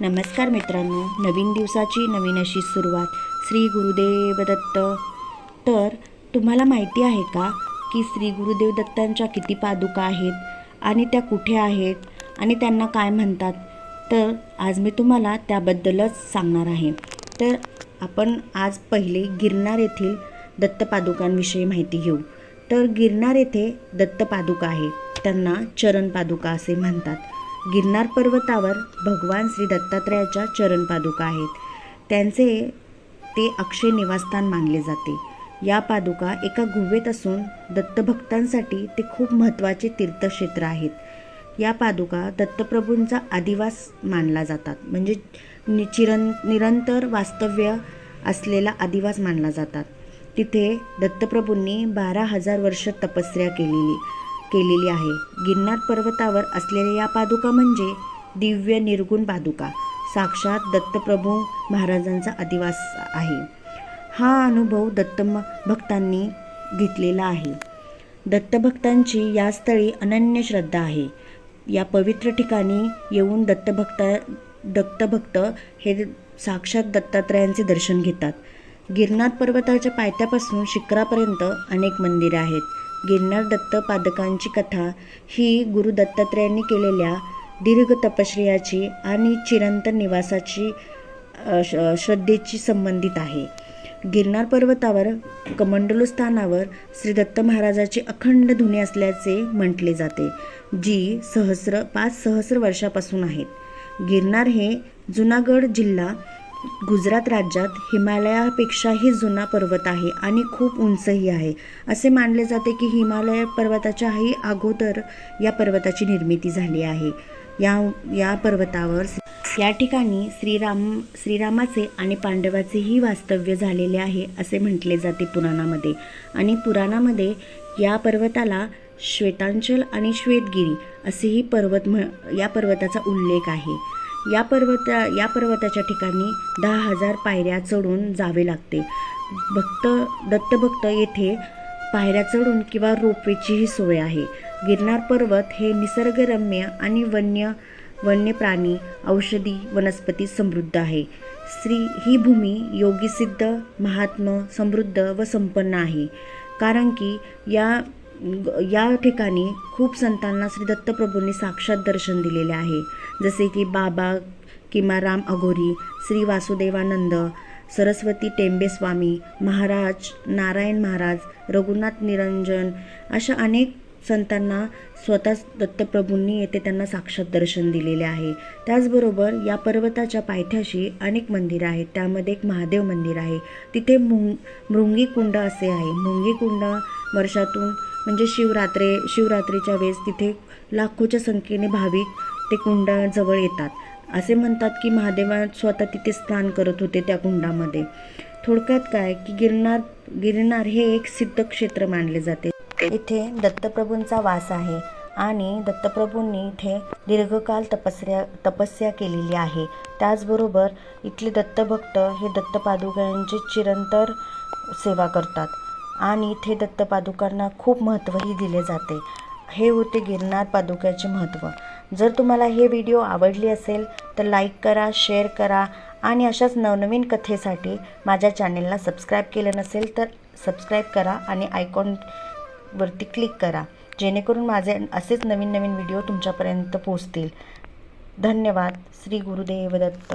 नमस्कार मित्रांनो नवीन दिवसाची नवीन अशी सुरुवात श्री गुरुदेव दत्त. तर तुम्हाला माहिती आहे का की श्री गुरुदेव दत्तांच्या किती पादुका आहेत आणि त्या कुठे आहेत आणि त्यांना काय म्हणतात? तर आज मी तुम्हाला त्याबद्दलच सांगणार आहे. तर आपण आज पहिले गिरनार येथील दत्तपादुकांविषयी माहिती घेऊ. तर गिरनार येथे दत्तपादुका आहे त्यांना चरण पादुका असे म्हणतात. गिरनार पर्वतावर भगवान श्री दत्तात्रयाच्या चरण पादुका आहेत. त्यांचे ते अक्षय निवासस्थान मानले जाते. या पादुका एका गुहेत असून दत्तभक्तांसाठी ते खूप महत्त्वाचे तीर्थक्षेत्र आहेत. या पादुका दत्तप्रभूंचा आदिवास मानला जातात. म्हणजे नि चिरं निरंतर वास्तव्य असलेला आदिवास मानला जातात. तिथे दत्तप्रभूंनी बारा हजार वर्ष तपस्या केलेली. केलेली आहे. गिरनार पर्वतावर असलेल्या या पादुका म्हणजे दिव्य निर्गुण पादुका. साक्षात दत्तप्रभू महाराजांचा अधिवास आहे. हा अनुभव दत्त भक्तांनी घेतलेला आहे. दत्तभक्तांची या स्थळी अनन्य श्रद्धा आहे. या पवित्र ठिकाणी येऊन दत्तभक्त दत्तभक्त हे साक्षात दत्तात्रयांचे दर्शन घेतात. गिरनार पर्वताच्या पायथ्यापासून शिखरापर्यंत अनेक मंदिरे आहेत. गिरनार दत्त पादकांची कथा ही गुरु दत्तात्रयांनी केलेल्या दीर्घ तपश्रियाची आणि चिरंतन निवासाची श- श्रद्धेची संबंधित आहे. गिरनार पर्वतावर कमंडलू स्थानावर श्री दत्त महाराजाची अखंड धुनी असल्याचे म्हटले जाते जी सहस्र पाच सहस्र वर्षापासून आहेत. गिरनार हे जुनागड जिल्हा गुजरात राज्यात हिमालयापेक्षाही जुना पर्वत आहे आणि खूप उंचही आहे. असे मानले जाते की हिमालय पर्वताच्याही अगोदर या पर्वताची निर्मिती झाली आहे. या या पर्वतावर या ठिकाणी श्रीराम श्रीरामाचे आणि पांडवाचेही वास्तव्य झालेले आहे असे म्हटले जाते पुराणामध्ये. आणि पुराणामध्ये या पर्वताला श्वेतांचल आणि श्वेतगिरी असेही पर्वत म्ह या पर्वताचा उल्लेख आहे. या पर्वता या पर्वताच्या ठिकाणी दहा हजार पायऱ्या चढून जावे लागते. भक्त दत्तभक्त येथे पायऱ्या चढून किंवा रोपवेचीही सोय आहे. गिरनार पर्वत हे निसर्गरम्य आणि वन्य वन्य प्राणी औषधी वनस्पती समृद्ध आहे. श्री ही भूमी योगीसिद्ध महात्म समृद्ध व संपन्न आहे. कारण की या या ठिकाणी खूप संतांना श्री दत्तप्रभूंनी साक्षात दर्शन दिलेले आहे. जसे की बाबा किंवा राम अघोरी श्री वासुदेवानंद सरस्वती टेंबेस्वामी महाराज नारायण महाराज रघुनाथ निरंजन अशा अनेक संतांना स्वतः दत्तप्रभूंनी येथे त्यांना साक्षात दर्शन दिलेले आहे. त्याचबरोबर या पर्वताच्या पायथ्याशी अनेक मंदिरं आहेत. त्यामध्ये एक महादेव मंदिर आहे. तिथे मुंग मृंगी कुंड असे आहे. मृंगी कुंड वर्षातून म्हणजे शिवरात्रे शिवरात्रीच्या वेळेस तिथे लाखोच्या संख्येने भाविक ते कुंडाजवळ येतात. असे म्हणतात की महादेवा स्वतः तिथे स्नान करत होते त्या कुंडामध्ये. थोडक्यात काय? की गिरनार गिरनार हे एक सिद्ध क्षेत्र मानले जाते. इथे दत्तप्रभूंचा वास आहे आणि दत्तप्रभूंनी इथे दीर्घकाल तपस्या तपस्या केलेली आहे. त्याचबरोबर इथले दत्तभक्त हे दत्तपादुकांची चिरंतर सेवा करतात. आणि इथे दत्तपादुकांना खूप महत्त्वही दिले जाते. हे होते गिरनार पादुक्याचे महत्त्व जर तुम्हाला हे व्हिडिओ आवडली असेल तर लाईक करा शेअर करा आणि अशाच नवनवीन कथेसाठी माझ्या चॅनेलला सबस्क्राईब केलं नसेल तर सबस्क्राईब करा आणि आयकॉनवरती क्लिक करा. जेणेकरून माझे असेच नवीन नवीन व्हिडिओ तुमच्यापर्यंत पोहोचतील. धन्यवाद. श्री गुरुदेव दत्त